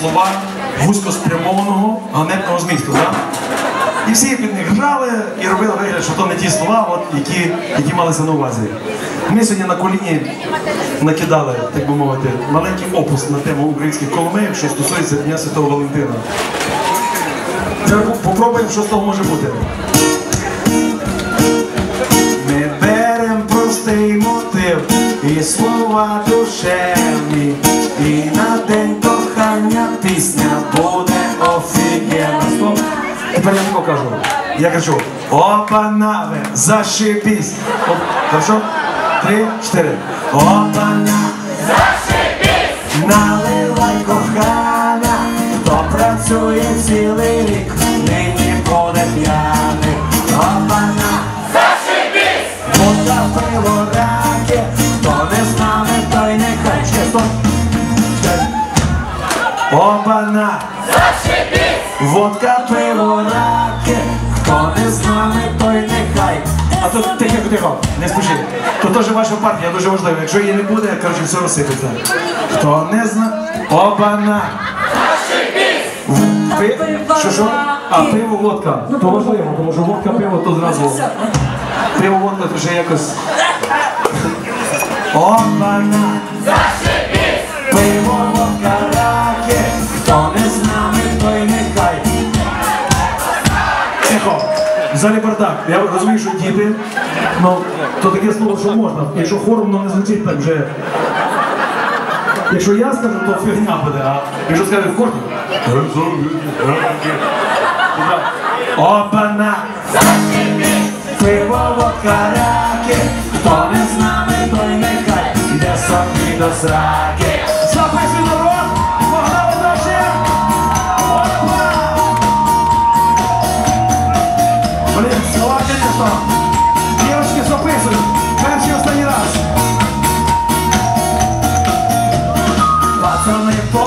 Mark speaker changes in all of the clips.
Speaker 1: слова вузькоспрямованого ганебного змісту. Так? І всі під них грали і робили вигляд, що то не ті слова, от, які, які малися на увазі. Ми сьогодні на коліні накидали, так би мовити, маленький опус на тему українських коломеїв, що стосується Дня Святого Валентина. Тепер попробуємо, що з того може бути. Ми берем простий мотив і слова Тепер я кажу. Я кажу, опанаве, зашибісь. Оп, Хорошо? Три, чотири. Опана, зашибісь. Наливай кохана, хто працює цілий рік, нині буде п'яний. Опана, Водка пиво Водка пиво раки, хто не з нами, той не хай. А тут тихо, тихо, не спіши. Тут теж ваша партія дуже важлива. Якщо її не буде, коротше, все розсипеться. Хто не зна. Опана! Пи... Що, що? А, пиво, водка. То важливо, тому що водка, пиво, то зразу. Пиво, водка, то ще якось. Опана! Пиво, залі бардак. Я розумію, що діти, ну, то таке слово, що можна. Якщо хором, воно не звучить так вже. Якщо я скажу, то фігня буде, а якщо скаже в хорті. Опана! Пиво, водка, раки, хто не з нами, той нехай йде собі до сраки. Записуй народ,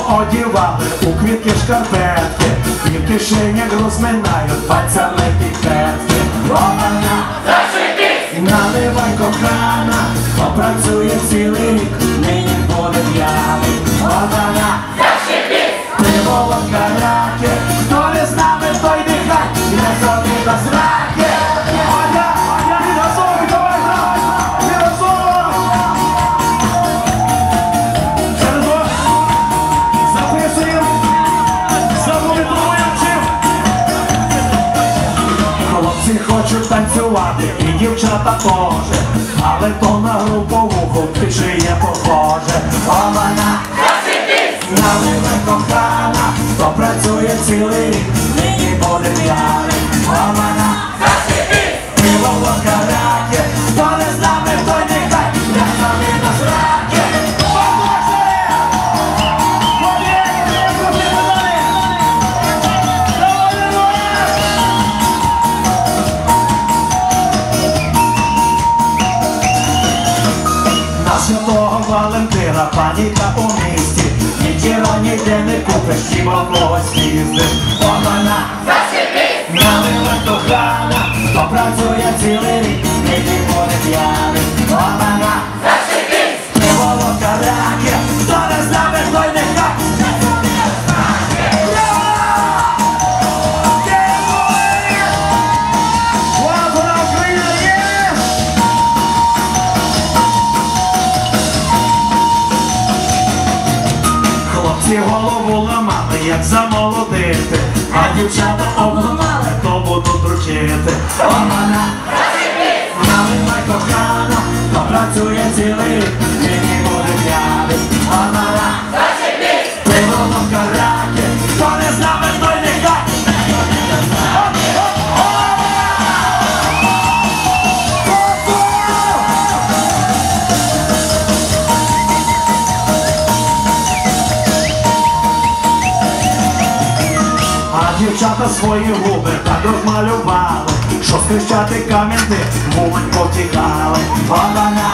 Speaker 1: Поодівали у квітки шкарпетки, і в кишенях розминають пальцями підпетки. Романа, наливай кохана, попрацює цілий рік, нині буде п'яний. Романа, пиво водка, раки, Хлопці хочуть танцювати, і дівчата теж. Але то на груповуху є похоже. О, вона наливай кохана, хто працює цілий рік, нині буде п'яний. О, вона пиво тіла не купиш, хіба в когось їздиш. Вона Хлопці голову ламали, як замолодити, а дівчата обламали, то будуть дручити. Омана, наливай кохана, то працює цілий дівчата свої губи так розмалювали, що скрещати кам'яни, вумань потікали. Вона на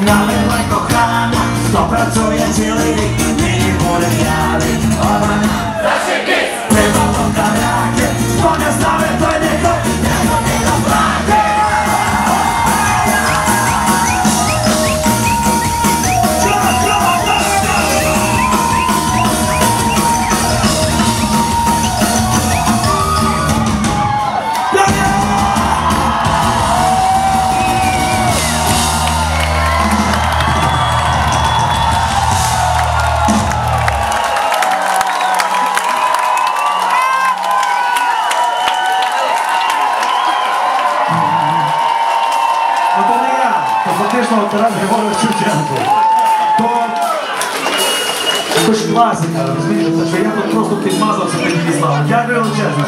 Speaker 1: кохана, звісно, Тарас Григорович Шевченко. То це ж класика, розумієш, що я тут просто підмазався не Владиславом. Дякую величезно.